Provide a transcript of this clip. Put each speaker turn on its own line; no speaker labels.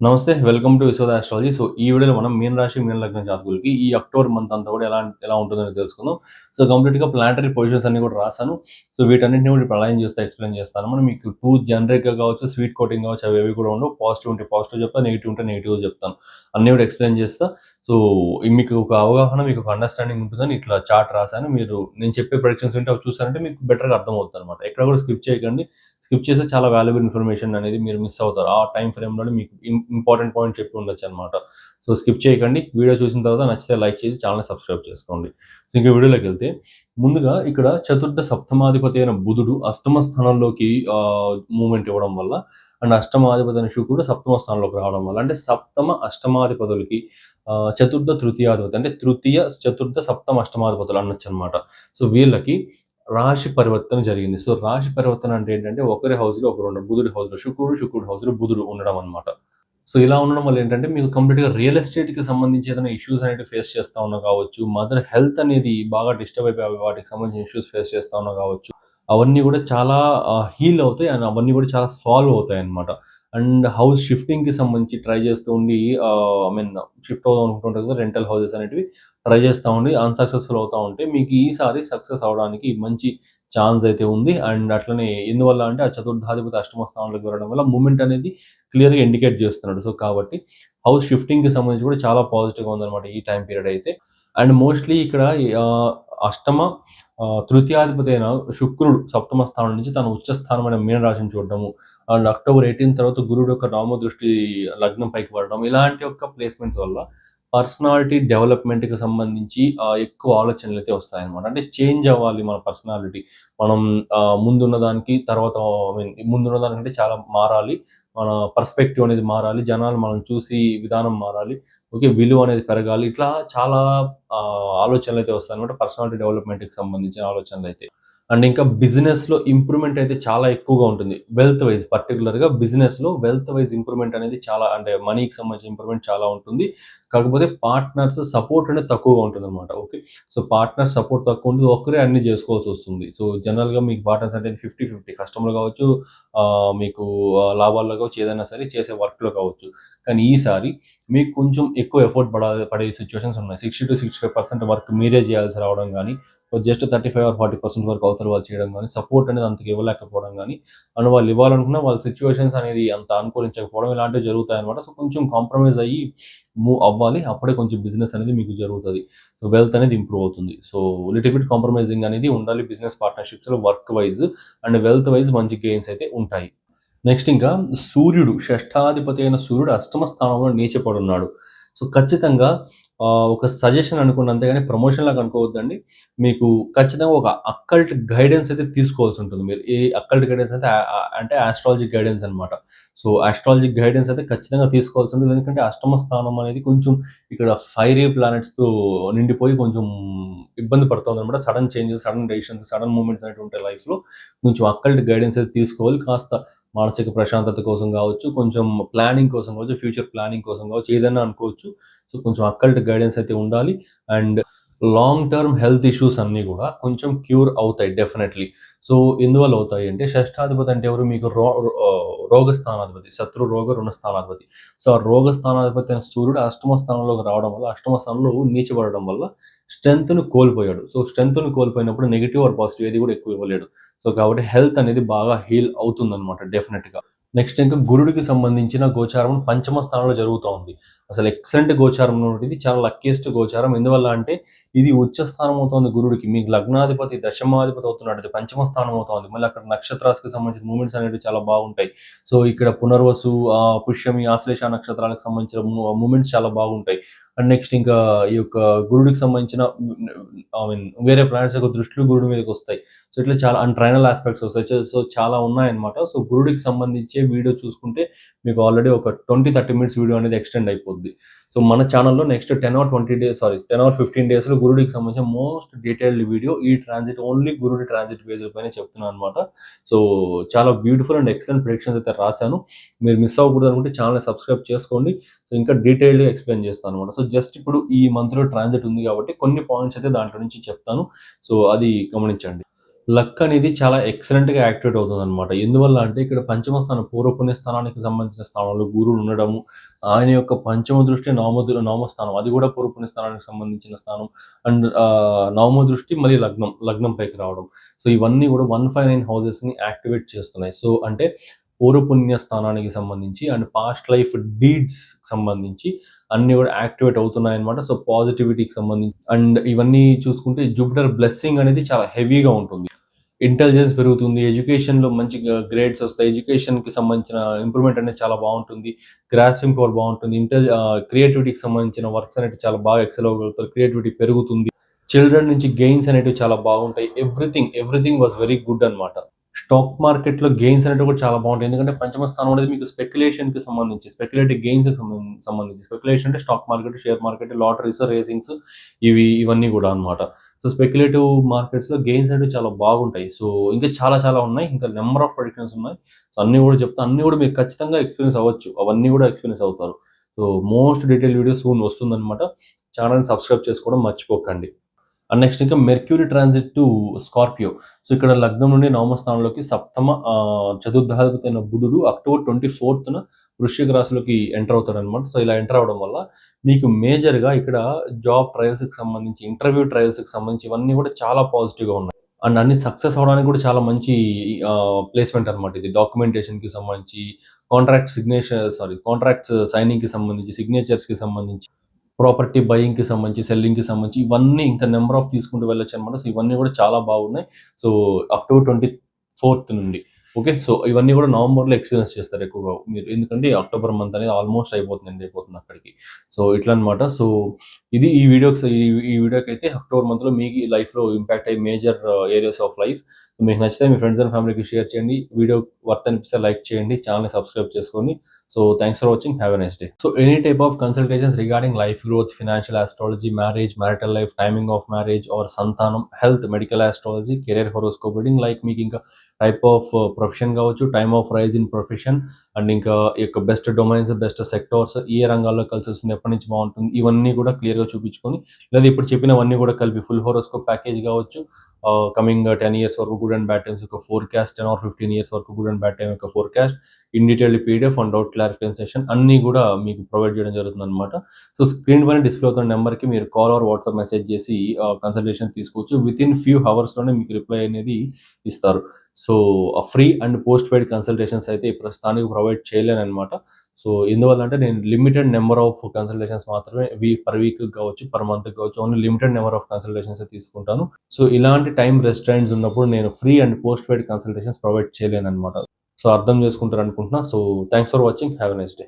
నమస్తే welcome to Vishwada astrology so ఈ వీడియోలో మనం మీన రాశి మీన లగ్న జాతకులకి ఈ అక్టోబర్ మంత్ అంతా కూడా ఎలా ఎలా ఉంటుందని తెలుసుకుందాం. సో కంప్లీట్గా ప్లానటరీ పొజిషన్స్ అన్ని కూడా రాశాను. సో వీటన్నింటిని కూడా ఇప్పుడు అలైన్ చేస్తే ఎక్స్ప్లెయిన్ చేస్తాను. మనం మీకు టూ జనరిక్గా కావచ్చు స్వీట్ కోటింగ్ కావచ్చు అవి అవి కూడా ఉండవు. పాజిటివ్ ఉంటే పాజిటివ్ చెప్తాను నెగిటివ్ ఉంటే నెగిటివ్ చెప్తాను. అన్ని కూడా ఎక్స్ప్లెయిన్ చేస్తా. సో మీకు ఒక అవగాహన మీకు ఒక అండర్స్టాండింగ్ ఉంటుందని ఇట్లా చార్ట్ రాశాను. మీరు నేను చెప్పే ప్రొడిక్షన్స్ ఉంటే అవి చూసారంటే మీకు బెటర్గా అర్థమవుతుంది అనమాట ఎక్కడ కూడా స్కిప్ చేయకండి. స్కిప్ చేస్తే చాలా వాల్యుబుల్ ఇన్ఫర్మేషన్ అనేది మీరు మిస్ అవుతారు. ఆ టైం ఫ్రేమ్లో మీకు ఇంపార్టెంట్ పాయింట్ చెప్పి ఉండొచ్చు అనమాట సో స్కిప్ చేయకండి. వీడియో చూసిన తర్వాత నచ్చితే లైక్ చేసి ఛానల్ సబ్స్క్రైబ్ చేసుకోండి. సో ఇంకా వీడియోలోకి వెళ్తే ముందుగా ఇక్కడ చతుర్థ సప్తమాధిపతి అయిన బుధుడు అష్టమ స్థానంలోకి మూమెంట్ ఇవ్వడం వల్ల అండ్ అష్టమాధిపతి అయిన శుక్రుడు సప్తమ స్థానంలోకి రావడం వల్ల అంటే సప్తమ అష్టమాధిపతులకి చతుర్థ తృతీయాధిపతి అంటే తృతీయ చతుర్థ సప్తమ అష్టమాధిపతులు అనొచ్చు అనమాట సో వీళ్ళకి రాశి పరివర్తన జరిగింది. సో రాశి పరివర్తన అంటే ఏంటంటే ఒకరి హౌస్లో ఒకరు ఉండడం బుధుడి హౌస్లో శుక్రుడు శుక్రుడు హౌస్లో బుధుడు ఉండడం అనమాట సో ఇలా ఉండడం వల్ల ఏంటంటే మీకు కంప్లీట్గా రియల్ ఎస్టేట్కి సంబంధించి ఏదైనా ఇష్యూస్ అనేవి ఫేస్ చేస్తా ఉన్నా కావచ్చు మదర్ హెల్త్ అనేది బాగా డిస్టర్బ్ అయిపోయి వాటికి సంబంధించిన ఇష్యూస్ ఫేస్ చేస్తా ఉన్నా కావచ్చు అవన్నీ కూడా చాలా హీల్ అవుతాయి అండ్ అవన్నీ కూడా చాలా సాల్వ్ అవుతాయి అనమాట అండ్ హౌస్ షిఫ్టింగ్కి సంబంధించి ట్రై చేస్తూ ఉండి ఐ మీన్ షిఫ్ట్ అవుదాం అనుకుంటుంటారు కదా రెంటల్ హౌసెస్ అనేటివి ట్రై చేస్తూ ఉండి అన్సక్సెస్ఫుల్ అవుతూ ఉంటే మీకు ఈసారి సక్సెస్ అవడానికి మంచి ఛాన్స్ అయితే ఉంది. అండ్ అట్లనే ఎందువల్ల అంటే ఆ చతుర్థాధిపతి అష్టమ స్థానంలోకి వెళ్ళడం వల్ల మూమెంట్ అనేది క్లియర్గా ఇండికేట్ చేస్తున్నాడు. సో కాబట్టి హౌస్ షిఫ్టింగ్కి సంబంధించి కూడా చాలా పాజిటివ్గా ఉందన్నమాట ఈ టైం పీరియడ్ అయితే. అండ్ మోస్ట్లీ ఇక్కడ అష్టమ తృతీయాధిపతి అయిన శుక్రుడు సప్తమ స్థానం నుంచి తన ఉచ్చ స్థానమైన మీనరాశిని చూడడము. అండ్ అక్టోబర్ ఎయిటీన్ తర్వాత గురుడు యొక్క నవమ దృష్టి లగ్నం పైకి పడడం. ఇలాంటి యొక్క ప్లేస్మెంట్స్ వల్ల పర్సనాలిటీ డెవలప్మెంట్కి సంబంధించి ఎక్కువ ఆలోచనలు అయితే వస్తాయన్నమాట. అంటే చేంజ్ అవ్వాలి మన పర్సనాలిటీ. మనం ముందున్న దానికి తర్వాత ఐ మీన్ ముందున్న దానికంటే చాలా మారాలి. మన పర్స్పెక్టివ్ అనేది మారాలి. జనాలు మనం చూసి విధానం మారాలి. ఓకే విలువ అనేది పెరగాలి. ఇట్లా చాలా ఆ, ఆలోచనలు అయితే వస్తాయి అనమాట పర్సనాలిటీ డెవలప్మెంట్కి సంబంధించిన ఆలోచనలు అయితే. అండ్ ఇంకా బిజినెస్లో ఇంప్రూవ్మెంట్ అయితే చాలా ఎక్కువగా ఉంటుంది. వెల్త్ వైజ్ పర్టికులర్గా గా బిజినెస్లో వెల్త్ వైజ్ ఇంప్రూవ్మెంట్ అనేది చాలా అంటే మనీకి సంబంధించిన ఇంప్రూవ్మెంట్ చాలా ఉంటుంది. కాకపోతే పార్ట్నర్స్ సపోర్ట్ అనేది తక్కువగా ఉంటుంది అనమాట ఓకే? సో పార్ట్నర్ సపోర్ట్ తక్కువ ఉంటుంది. ఒక్కరే అన్ని చేసుకోవాల్సి వస్తుంది. సో జనరల్గా మీకు పార్ట్నర్స్ అంటే ఫిఫ్టీ ఫిఫ్టీ కస్టమర్ కావచ్చు మీకు లాభాల్లో కావచ్చు ఏదైనా సరే చేసే వర్క్లో కావచ్చు. కానీ ఈసారి మీకు కొంచెం ఎక్కువ ఎఫర్ట్ పడ పడే సిచ్యువేషన్స్ ఉన్నాయి. Sixty two sixty five percent work మీరే చేయాల్సి రావడం కానీ just thirty five or forty percent వరకు అవతల వాళ్ళు చేయడం కానీ సపోర్ట్ అనేది అంతకు ఇవ్వలేకపోవడం కానీ అండ్ వాళ్ళు ఇవ్వాలనుకున్న వాళ్ళ సిచ్యువేషన్స్ అనేది అంత అనుకూలించకపోవడం ఇలాంటివి జరుగుతాయి అనమాట సో కొంచెం కాంప్రమైజ్ అయ్యి మూవ్ అవ్వాలి. అప్పుడే కొంచెం బిజినెస్ అనేది మీకు జరుగుతుంది. సో వెల్త్ అనేది ఇంప్రూవ్ అవుతుంది. సో లిటిల్ బిట్ కాంప్రమైజింగ్ అనేది ఉండాలి business పార్ట్నర్షిప్స్లో work wise and wealth wise మంచి గెయిన్స్ అయితే ఉంటాయి. నెక్స్ట్ ఇంకా సూర్యుడు షష్ఠాధిపతి అయిన సూర్యుడు అష్టమ స్థానంలో నీచపడున్నాడు సో ఖచ్చితంగా ఒక సజెషన్ అనుకున్న అంతేగాని ప్రమోషన్ లాగా అనుకోవద్దండి. మీకు ఖచ్చితంగా ఒక అక్కల్ట్ గైడెన్స్ అయితే తీసుకోవాల్సి ఉంటుంది. మీరు ఈ అక్కల్ట్ గైడెన్స్ అయితే అంటే ఆస్ట్రాలజీ గైడెన్స్ అనమాట సో ఆస్ట్రాలజీ గైడెన్స్ అయితే ఖచ్చితంగా తీసుకోవాల్సి ఉంటుంది. ఎందుకంటే అష్టమ స్థానం అనేది కొంచెం ఇక్కడ ఫైరీ ప్లానెట్స్తో నిండిపోయి కొంచెం ఇబ్బంది పడుతుంది అనమాట sudden changes sudden decisions sudden moments అనేవి ఉంటాయి లైఫ్లో కొంచెం అక్కల్ట్ గైడెన్స్ అయితే తీసుకోవాలి. కాస్త మానసిక ప్రశాంతత కోసం కావచ్చు కొంచెం ప్లానింగ్ కోసం కావచ్చు ఫ్యూచర్ ప్లానింగ్ కోసం కావచ్చు ఏదైనా అనుకోవచ్చు. సో కొంచెం అక్కల్ట్ గైడెన్స్ అయితే ఉండాలి. And long term health issues అన్నీ కూడా కొంచెం క్యూర్ అవుతాయి డెఫినెట్లీ సో ఎందువల్ల అవుతాయి అంటే షష్ఠాధిపతి అంటే ఎవరు? మీకు రో రోగస్థానాధిపతి రోగ స్థానాధిపతి శత్రు రోగ రుణ స్థానాధిపతి. సో ఆ రోగ స్థానాధిపతి అయిన సూర్యుడు అష్టమ స్థానంలోకి రావడం వల్ల అష్టమ స్థానంలో నీచబడడం వల్ల స్ట్రెంగ్త్ను కోల్పోయాడు. సో స్ట్రెంగ్త్ను కోల్పోయినప్పుడు నెగిటివ్ ఆర్ పాజిటివ్ ఏది కూడా ఎక్కువ ఇవ్వలేడు. సో కాబట్టి హెల్త్ అనేది బాగా హీల్ అవుతుందన్నమాట డెఫినెట్గా నెక్స్ట్ ఇంకా గురుడికి సంబంధించిన గోచారం పంచమ స్థానంలో జరుగుతూ ఉంది అసలు ఎక్సలెంట్ గోచారం ఇది చాలా లక్కీయెస్ట్ గోచారం. ఎందువల్ల అంటే ఇది ఉచ్చ స్థానం అవుతుంది గురుడికి. మీకు లగ్నాధిపతి దశమాధిపతి అవుతున్నట్టు పంచమ స్థానం అవుతుంది. మళ్ళీ అక్కడ నక్షత్రాలకు సంబంధించిన మూమెంట్స్ అనేవి చాలా బాగుంటాయి. సో ఇక్కడ పునర్వసు ఆ, పుష్యమి ఆశ్లేష నక్షత్రాలకు సంబంధించిన మూమెంట్స్ చాలా బాగుంటాయి. అండ్ నెక్స్ట్ ఇంకా ఈ యొక్క గురుడికి సంబంధించిన ఐ మీన్ వేరే ప్లానెట్స్ యొక్క దృష్టిలు గురుడి మీదకి వస్తాయి. సో ఇట్లా చాలా అండ్ ట్రైనల్ ఆస్పెక్ట్స్ వస్తాయి. సో- చాలా ఉన్నాయన్నమాట. సో గురుడికి సంబంధించి వీడియో చూసుకుంటే మీకు ఆల్రెడీ ఒక ట్వంటీ థర్టీ మినిట్స్ వీడియో అనేది ఎక్స్టెండ్ అయిపోద్ది. సో మన ఛానల్లో next ten or twenty days sorry ten or fifteen డేస్లో గురుడికి సంబంధించిన మోస్ట్ డీటెయిల్డ్ వీడియో ఈ ట్రాన్సిట్ ఓన్లీ గురుడి ట్రాన్సిట్ బేస్ పైన చెప్తున్నాను అనమాట సో చాలా బ్యూటిఫుల్ అండ్ ఎక్సలెంట్ ప్రిడిక్షన్స్ అయితే రాశాను. మీరు మిస్ అవ్వకూడదు అనుకుంటే ఛానల్ సబ్స్క్రైబ్ చేసుకోండి. సో ఇంకా డీటెయిల్గా ఎక్స్ప్లెయిన్ చేస్తాను అనమాట సో జస్ట్ ఇప్పుడు ఈ మంత్లో ట్రాన్సిట్ ఉంది కాబట్టి కొన్ని పాయింట్స్ అయితే దాంట్లో నుంచి చెప్తాను. సో అది గమనించండి. లక్ అనేది చాలా ఎక్సలెంట్‌గా యాక్టివేట్ అవుతుంది అనమాట ఎందువల్ల అంటే ఇక్కడ పంచమ స్థానం పూర్వపుణ్య స్థానానికి సంబంధించిన స్థానంలో గురువులు ఉండడము, ఆయన యొక్క పంచమ దృష్టి నవమ నవమ స్థానం అది కూడా పూర్వపుణ్య స్థానానికి సంబంధించిన స్థానం. అండ్ నవమ దృష్టి మళ్ళీ లగ్నం, లగ్నం పైకి రావడం. సో ఇవన్నీ కూడా వన్ ఫైవ్ నైన్ హౌజెస్ని యాక్టివేట్ చేస్తున్నాయి. సో అంటే పూర్వ స్థానానికి సంబంధించి అండ్ పాస్ట్ లైఫ్ డీడ్స్ సంబంధించి అన్నీ కూడా యాక్టివేట్ అవుతున్నాయన్నమాట. సో పాజిటివిటీకి సంబంధించి అండ్ ఇవన్నీ చూసుకుంటే జూపిటర్ బ్లెస్సింగ్ అనేది చాలా హెవీగా ఉంటుంది. ఇంటెలిజెన్స్ పెరుగుతుంది. ఎడ్యుకేషన్‌లో మంచి గ్రేడ్స్ వస్తాయి. ఎడ్యుకేషన్‌కి సంబంధించిన ఇంప్రూవ్‌మెంట్ అనేది చాలా బాగుంటుంది గ్రాస్పింగ్ పవర్ బాగుంటుంది ఇంటెల్ క్రియేటివిటీకి సంబంధించిన వర్క్స్ అనేవి చాలా బాగా ఎక్సెల్ అవ్వగలుగుతారు. క్రియేటివిటీ పెరుగుతుంది. చిల్డ్రన్ నుంచి గెయిన్స్ అనేవి చాలా బాగుంటాయి. Everything, everything was very good అన్నమాట. స్టాక్ మార్కెట్‌లో గెయిన్స్ అనేది కూడా చాలా బాగుంటాయి ఎందుకంటే పంచమ స్థానం అనేది మీకు స్పెక్యులేషన్‌కి సంబంధించి, స్పెక్యులేటివ్ గెయిన్స్‌కి సంబంధించి. స్పెక్యులేషన్ అంటే stock market, share market, lotteries, racings ఇవి ఇవన్నీ కూడా అన్నమాట. సో స్పెక్యులేటివ్ మార్కెట్స్‌లో గెయిన్స్ అనేవి చాలా బాగుంటాయి. సో ఇంకా చాలా చాలా ఉన్నాయి. ఇంకా నెంబర్ ఆఫ్ ప్రొడిక్షన్స్ ఉన్నాయి. సో అన్నీ కూడా చెప్తా. అన్నీ కూడా మీరు ఖచ్చితంగా ఎక్స్‌పీరియన్స్ అవ్వచ్చు. అవన్నీ కూడా ఎక్స్‌పీరియన్స్ అవుతారు. So most detail video soon వస్తుందన్నమాట. ఛానల్ని సబ్స్క్రైబ్ చేసుకోవడం మర్చిపోకండి. అండ్ నెక్స్ట్ ఇంకా Mercury transit to Scorpio. So ఇక్కడ లగ్నం నుండి నవమ స్థానంలోకి సప్తమ ఆహ్, చతుర్థాధిపతి అయిన బుధుడు అక్టోబర్ 24న వృశ్చిక రాశిలోకి ఎంటర్ అవుతాడనమాట. సో ఇలా ఎంటర్ అవ్వడం వల్ల మీకు మేజర్‌గా ఇక్కడ జాబ్ ట్రయల్స్‌కి సంబంధించి, ఇంటర్వ్యూ ట్రయల్స్‌కి సంబంధించి ఇవన్నీ కూడా చాలా పాజిటివ్‌గా ఉన్నాయి. అండ్ అన్ని సక్సెస్ అవ్వడానికి కూడా చాలా మంచి ప్లేస్‌మెంట్ అనమాట ఇది. డాక్యుమెంటేషన్‌కి సంబంధించి, కాంట్రాక్ట్ సిగ్నేచర్ సారీ కాంట్రాక్ట్స్ సైనింగ్‌కి సంబంధించి, సిగ్నేచర్స్‌కి సంబంధించి, ప్రాపర్టీ బయింగ్‌కి సంబంధించి, సెల్లింగ్‌కి సంబంధించి ఇవన్నీ ఇంకా నెంబర్ ఆఫ్ తీసుకుంటూ వెళ్ళొచ్చనమాట. సో ఇవన్నీ కూడా చాలా బాగున్నాయి. సో అక్టోబర్ 24థ్ నుండి. ఓకే. సో ఇవన్నీ కూడా నవంబర్‌లో ఎక్స్‌పీరియన్స్ చేస్తారు ఎక్కువగా మీరు. ఎందుకంటే అక్టోబర్ మంత్ అనేది ఆల్మోస్ట్ అయిపోతుంది. అయిపోతుంది అక్కడికి. సో ఇట్లా అనమాట సో ఇది ఈ వీడియోకి ఈ ఈ అయితే అక్టోబర్ మంత్‌లో మీ లైఫ్‌లో ఇంపాక్ట్ అయ్యే మేజర్ ఏరియాస్ ఆఫ్ లైఫ్. మీకు నచ్చితే మీ ఫ్రెండ్స్ అండ్ ఫ్యామిలీకి షేర్ చేయండి. వీడియో వర్త్ అనిపిస్తే లైక్ చేయండి. ఛానల్ని సబ్స్క్రైబ్ చేసుకోండి. So thanks for watching. Have a day. So any type of consultations regarding life growth, financial astrology, marriage, marital life, timing of marriage or సంతానం, health, medical astrology, career horoscope reading like మీకు ఇంకా type of profession కావచ్చు, time of rise in profession and ఇంకా ఈ యొక్క best domains, best sectors ఏ రంగాల్లో కలిసి వస్తుంది, ఎప్పటి నుంచి బాగుంటుంది ఇవన్నీ కూడా క్లియర్‌గా చూపించుకొని లేదా ఇప్పుడు చెప్పినవన్నీ కూడా కలిపి ఫుల్ హోరోస్కోప్ ప్యాకేజ్ కావచ్చు. కమింగ్ 10 ఇయర్స్ వరకు గుడ్ అండ్ బ్యాడ్ టైమ్స్ యొక్క ఫోర్‌కాస్ట్ 10 ఆర్ 15 ఇయర్స్ వరకు గుడ్ అండ్ బ్యాడ్ టైమ్ యొక్క forecast, in detailed PDF and doubt clarification session అన్నీ కూడా మీకు ప్రొవైడ్ చేయడం జరుగుతుందన్నమాట. సో స్క్రీన్ పైన డిస్ప్లే అవుతున్న నెంబర్‌కి మీరు కాల్ ఆర్ వాట్సాప్ మెసేజ్ చేసి కన్సల్టేషన్ తీసుకోవచ్చు. వితిన్ ఫ్యూ హవర్స్‌లోనే మీకు రిప్లై అనేది ఇస్తారు. So free and post paid consultations అయితే ప్రస్తుతానికి ప్రొవైడ్ చేయలేనమాట సో ఎందువల్ల అంటే నేను లిమిటెడ్ నెంబర్ ఆఫ్ కన్సల్టేషన్స్ మాత్రమే వీ పర్ వీక్ కావచ్చు, పర్ మంత్ కావచ్చు only limited number of consultations తీసుకుంటాను. సో ఇలాంటి టైం రెస్టారెంట్స్ ఉన్నప్పుడు నేను free and post paid consultations provide చేయలేనమాట so అర్థం చేసుకుంటారు అనుకుంటున్నా so thanks for watching. Have a day.